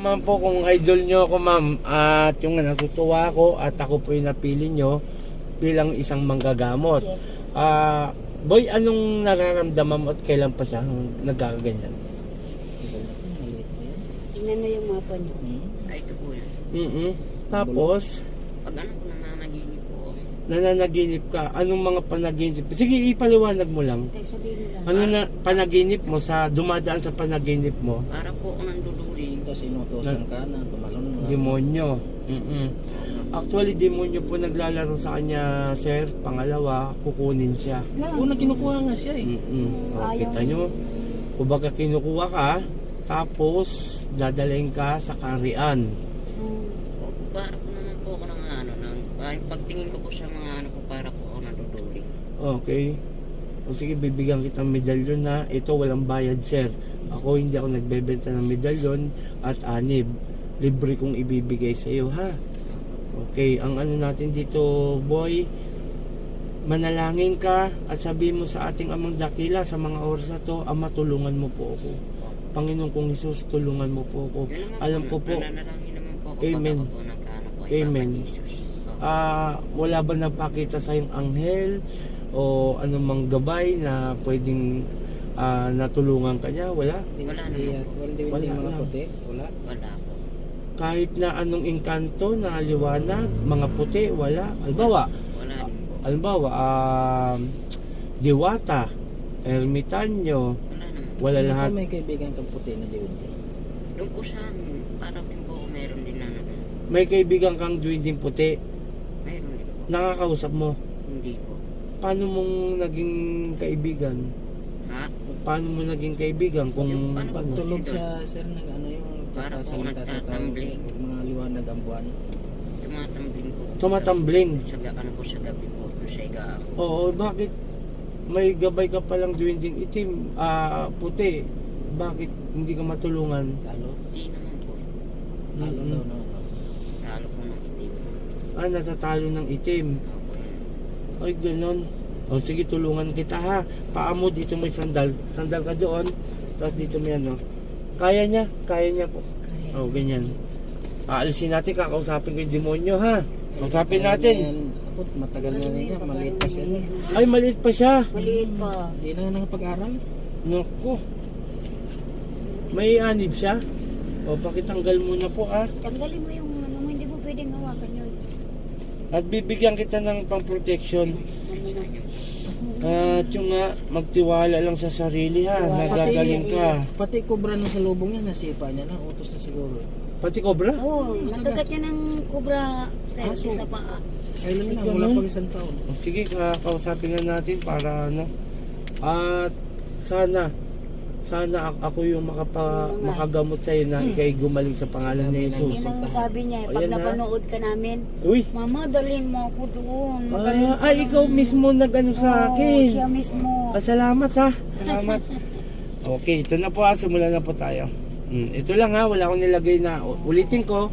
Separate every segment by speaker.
Speaker 1: Ma'am po, kung idol nyo ako ma'am, at yung natutuwa ako at ako po yung napili nyo bilang isang manggagamot.
Speaker 2: Yes.
Speaker 1: Ah, boy, anong nararamdaman mo at kailan pa siya nagkakaganyan?
Speaker 2: Tingnan mo yung mapa niya.
Speaker 3: Ay, ito po yun.
Speaker 1: mm Tapos,
Speaker 3: Pag ano po nananaginip po,
Speaker 1: nananaginip ka. Anong mga panaginip? Sige, ipaliwanag mo lang.
Speaker 2: Tay, sabihin mo lang.
Speaker 1: Ano na panaginip mo sa dumadaan sa panaginip mo?
Speaker 3: para po ako nanduduling.
Speaker 4: Tapos inutosan ka na tumalon mga
Speaker 1: Demonyo. Mm-mm. Actually, demonyo po naglalaro sa kanya, sir. Pangalawa, kukunin siya.
Speaker 4: Una kinukuha nga siya eh.
Speaker 1: Mm-mm. O,
Speaker 2: Ayaw.
Speaker 1: kita nyo, kumbaga kinukuha ka, tapos dadalhin ka sa karian.
Speaker 2: Hmm.
Speaker 3: Opo, para po naman po ako ng ano, ng, pagtingin ko po sa mga ano po, para po ako nanduduling.
Speaker 1: Okay. O sige, bibigyan kita ng medalyon na ito walang bayad, sir. Ako hindi ako nagbebenta ng medalyon at anib. Libre kong ibibigay sa iyo, ha? Okay, ang ano natin dito, boy, manalangin ka at sabihin mo sa ating amang dakila sa mga oras na to, Ama, tulungan mo po ako. Panginoon kong Isus, tulungan mo po ako. Alam ko po, Amen. Amen. Ah, wala ba nagpakita sa yung anghel o anumang gabay na pwedeng ah, natulungan ka niya? Wala.
Speaker 3: Wala
Speaker 4: at
Speaker 3: po.
Speaker 4: wala, hindi,
Speaker 1: Wala
Speaker 4: mga puti. Wala.
Speaker 3: Wala po.
Speaker 1: Kahit na anong engkanto na liwanag, mga puti, wala. Albawa,
Speaker 3: Wala din po.
Speaker 1: albawa, um, diwata, ermitanyo,
Speaker 3: Wala naman.
Speaker 1: wala
Speaker 4: Ano
Speaker 1: lahat.
Speaker 4: may kaibigan kang puti na diyon.
Speaker 3: Doon po sa parang din po meron din na ano.
Speaker 1: May kaibigan kang duwinding puti,
Speaker 3: Meron din po.
Speaker 1: nakakausap mo.
Speaker 3: Hindi po.
Speaker 1: Paano mong naging kaibigan? Paano mo naging kaibigan kung
Speaker 3: Yung paano-
Speaker 4: Pagtulog sa sir ng ano yung
Speaker 3: Para po
Speaker 4: sa
Speaker 3: nagtatambling.
Speaker 4: Mga liwanag ang buwan.
Speaker 3: Tumatambling po.
Speaker 1: tumatambling?
Speaker 3: Sa, ga- ano po sa gabi po. Sa igaan.
Speaker 1: Oo, bakit may gabay ka palang duwinding itim, ah, puti? Bakit hindi ka matulungan?
Speaker 4: Talo.
Speaker 3: Hindi naman po.
Speaker 4: Talo
Speaker 1: Mm-mm.
Speaker 4: daw na. ano.
Speaker 3: Talo po ng team.
Speaker 1: Ah, natatalo ng itim. Ay, ganon. O sige, tulungan kita ha. Paa mo dito may sandal. Sandal ka doon. Tapos dito may ano. Kaya niya. Kaya niya po. O, ganyan. Aalisin natin, kakausapin ko yung demonyo ha. Kausapin natin.
Speaker 4: Ako, matagal na rin yan. Maliit pa siya niya.
Speaker 1: Ay, maliit pa siya.
Speaker 2: Maliit pa.
Speaker 4: Hindi na nakapag-aral.
Speaker 1: Naku. May anib siya. O, pakitanggal muna po ah.
Speaker 2: Tanggalin mo yung ano mo, hindi mo pwedeng hawakan yun.
Speaker 1: At bibigyan kita ng pang-protection. At yung nga, magtiwala lang sa sarili ha. Nagagaling ka.
Speaker 4: Pati kubra nung sa lubong niya, nasipa niya na. Utos na siguro.
Speaker 1: Pati cobra?
Speaker 2: Oo, oh, nagkagat niya ng kubra sir,
Speaker 4: Aso.
Speaker 2: sa paa.
Speaker 4: Kailan na,
Speaker 1: Ganun?
Speaker 4: wala pang isang taon.
Speaker 1: Sige, kakausapin na natin para ano. At sana, sana ak- ako yung makapa,
Speaker 2: Oo nga.
Speaker 1: makagamot sa'yo na ikay gumaling sa pangalan ni Jesus.
Speaker 2: Yan ang sabi niya, eh,
Speaker 1: O,
Speaker 2: pag
Speaker 1: na.
Speaker 2: napanood ka namin,
Speaker 1: Uy!
Speaker 2: Mama, dalhin mo ako doon. Magaling
Speaker 1: Ah,
Speaker 2: ka
Speaker 1: ay,
Speaker 2: lang."
Speaker 1: ikaw mismo nag-ano sa
Speaker 2: Oo,
Speaker 1: akin.
Speaker 2: siya mismo.
Speaker 1: Ah, salamat ha. Salamat. Okay, ito na po ha. Simulan na po tayo. Hmm, ito lang ha. Wala akong nilagay na. u- Ulitin ko.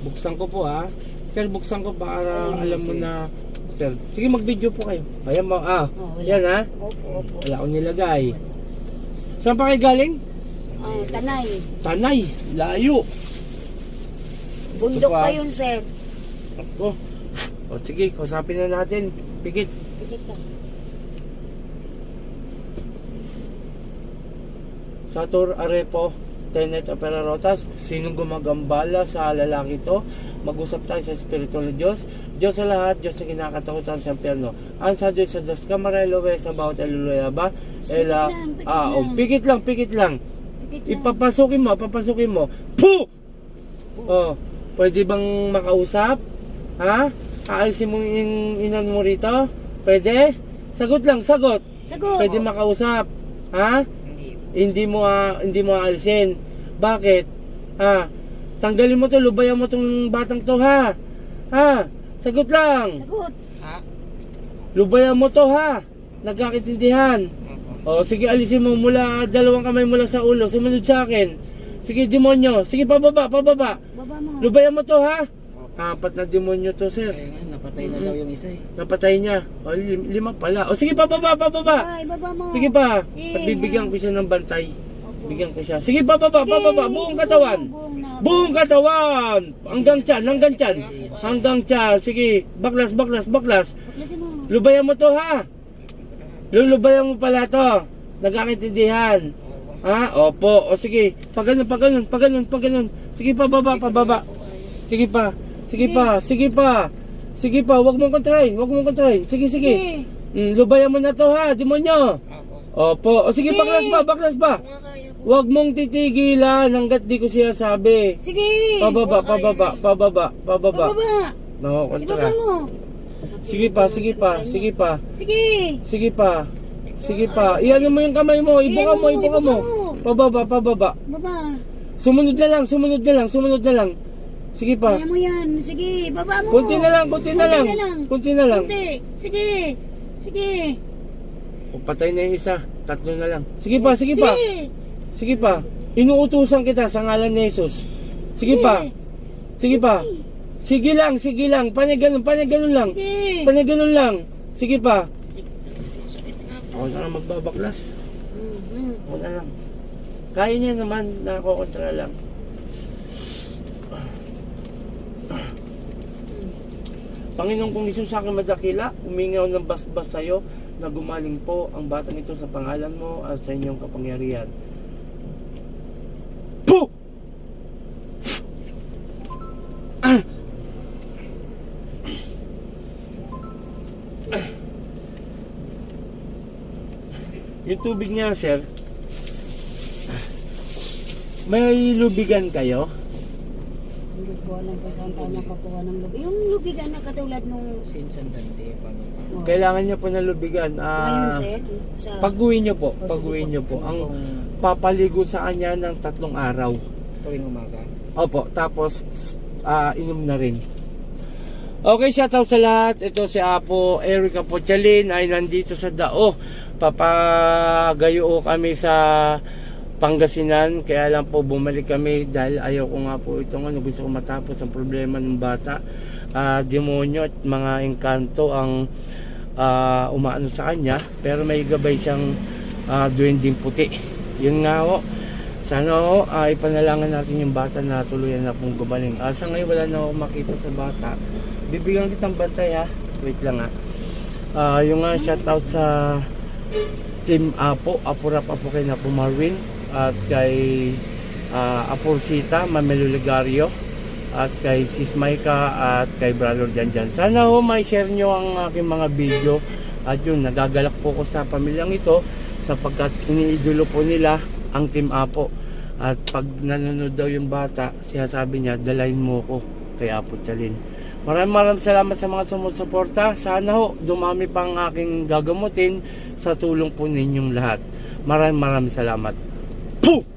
Speaker 1: Buksan ko po ha. Sir, buksan ko para alam mo na. Sir, sige mag-video po kayo. Ayan mo. Ah,
Speaker 2: Oh, wala.
Speaker 1: yan ha.
Speaker 2: Opo, opo.
Speaker 1: Wala akong nilagay. Saan pa kayo galing?
Speaker 2: Ah, tanay.
Speaker 1: Tanay. Layo.
Speaker 2: Bundok
Speaker 1: Ito pa.
Speaker 2: pa yun, sir.
Speaker 1: Ako. O sige, kausapin na natin. Pikit.
Speaker 2: Pikit ka.
Speaker 1: Satur Arepo, Tenet Operarotas, sinong gumagambala sa lalaki to? Mag-usap tayo sa spiritual na Diyos. Diyos sa lahat, Diyos na kinakatakutan sa impyerno. Ang sa Diyos sa Diyos Camarelo, sa bawat aluluya ba? Ela, ah, oh, pikit lang, pikit lang.
Speaker 2: Pikit lang.
Speaker 1: Ipapasukin mo, papasukin mo. Puh! Oh, pwede bang makausap? Ha? Aalisin mo yung inan mo rito? Pwede? Sagot lang, sagot.
Speaker 2: Sagot.
Speaker 1: Pwede makausap. Ha?
Speaker 3: Hindi
Speaker 1: mo ah, hindi mo aalisin. Bakit? Ha? Tanggalin mo to, lubayan mo tong batang to ha. Ha? Sagot lang.
Speaker 2: Sagot.
Speaker 3: Ha?
Speaker 1: Lubayan mo to ha. Nagkakaintindihan. O sige, alisin mo mula dalawang kamay mula sa ulo. Sumunod sa akin. Sige, demonyo. Sige, pababa, pababa.
Speaker 2: Baba mo.
Speaker 1: Lubayan mo to ha. Apat na demonyo to, sir.
Speaker 4: Kaya nga, napatay na daw yung isa eh.
Speaker 1: Napatay niya. O, lim- lima pala. O sige, pababa, pababa.
Speaker 2: Ay, baba mo.
Speaker 1: Sige pa.
Speaker 2: Eh,
Speaker 1: At bibigyan ko siya ng bantay.
Speaker 2: Opo.
Speaker 1: Bigyan ko siya. Sige, bababa, bababa. Buong katawan.
Speaker 2: Buong na.
Speaker 1: Buong katawan. Hanggang tiyan, hanggang tiyan. Hanggang tiyan. Sige, baklas, baklas, baklas.
Speaker 2: Baklasin mo.
Speaker 1: Lubayan mo to ha. Lulubayan mo pala to. Nagkakaintindihan. Ha? Opo. O sige. Pag ganun, pag ganun, pag ganun, pag ganun. Sige pa, baba, pa, baba. Sige pa. Sige pa, sige pa. Sige pa, wag mong kontrahin, wag mong kontrahin. Sige, sige.
Speaker 2: Sige.
Speaker 1: Mm, lubayan mo na to ha, demonyo. Opo. O sige,
Speaker 2: Sige.
Speaker 1: baklas pa, baklas pa. Wag mong titigilan hanggat di ko siya sabi.
Speaker 2: Sige.
Speaker 1: Pababa, pababa, pababa, pababa.
Speaker 2: Pababa.
Speaker 1: No,
Speaker 2: Ibaba
Speaker 1: kontra.
Speaker 2: mo.
Speaker 1: Sige pa, sige pa, sige pa.
Speaker 2: Sige.
Speaker 1: Sige pa. Sige pa. Iyan mo yung kamay mo. Ibuka mo, ibuka mo. Pababa, pababa.
Speaker 2: Baba.
Speaker 1: Sumunod na lang, sumunod na lang, sumunod na lang. Sige pa.
Speaker 2: Kaya mo yan. Sige. Baba mo.
Speaker 1: Kunti na lang, kunti na lang. Kunti na lang.
Speaker 2: Kunti. Sige. Sige.
Speaker 1: O, patay na yung isa. Tatlo na lang. Sige pa, sige pa.
Speaker 2: Sige.
Speaker 1: Sige pa. Inuutusan kita sa ngalan ni Jesus. Sige pa. Sige pa. Sige lang, sige lang. Panay ganun, panay ganun lang.
Speaker 2: Sige.
Speaker 1: Panay ganun lang. Sige pa. Ako na lang magbabaklas.
Speaker 2: Mhm.
Speaker 1: Ako na lang. Kaya niya naman, nakokontra lang. Panginoon kung Isus sa akin madakila, umingaw ng basbas sa iyo na gumaling po ang batang ito sa pangalan mo at sa inyong kapangyarihan. Po! Yung tubig niya, sir, may lubigan kayo?
Speaker 2: Ko alam kung saan tayo nakakuha ng lubig. Yung lubigan na katulad nung
Speaker 4: Sinsan Dante, paano pa?
Speaker 2: oh,
Speaker 1: Kailangan niyo po ng lubigan.
Speaker 2: ngayon,
Speaker 1: Ah,
Speaker 2: sir. Sa,
Speaker 1: pag-uwi niyo po, pag-uwi niyo po. Ang papaligo sa kanya ng tatlong araw.
Speaker 4: tuwing umaga.
Speaker 1: Opo, tapos ah, inom na rin. Okay, shout out sa lahat. Ito si Apo Erica Pochalin ay nandito sa Dao. Papagayo kami sa Pangasinan. Kaya lang po bumalik kami dahil ayaw ko nga po itong ano, gusto ko matapos ang problema ng bata. Ah, demonyo at mga engkanto ang ah, umaano sa kanya. Pero may gabay siyang uh, duwending puti. Yun nga ho. Sana ho, uh, ipanalangan natin yung bata na tuluyan na pong gumaling. Ah, sa ngayon wala na ako makita sa bata. Bibigyan kitang bantay ha. Wait lang ha. Ah, yung nga shoutout sa Team Apo, Apurap Apo kay Napo Marvin at kay ah, Apo Sita, Mamelo Ligario at kay Sis Maika at kay Brother Janjan. Sana ho may share nyo ang aking mga video at yun, nagagalak po ko sa pamilyang ito sapagkat iniidolo po nila ang Team Apo. At pag nanonood daw yung bata, siya sabi niya, dalayin mo ko kay Apo Chalin. Maraming maraming salamat sa mga sumusuporta. Sana ho, dumami pa ang aking gagamutin sa tulong po ninyong lahat. Maraming maraming salamat. Puh!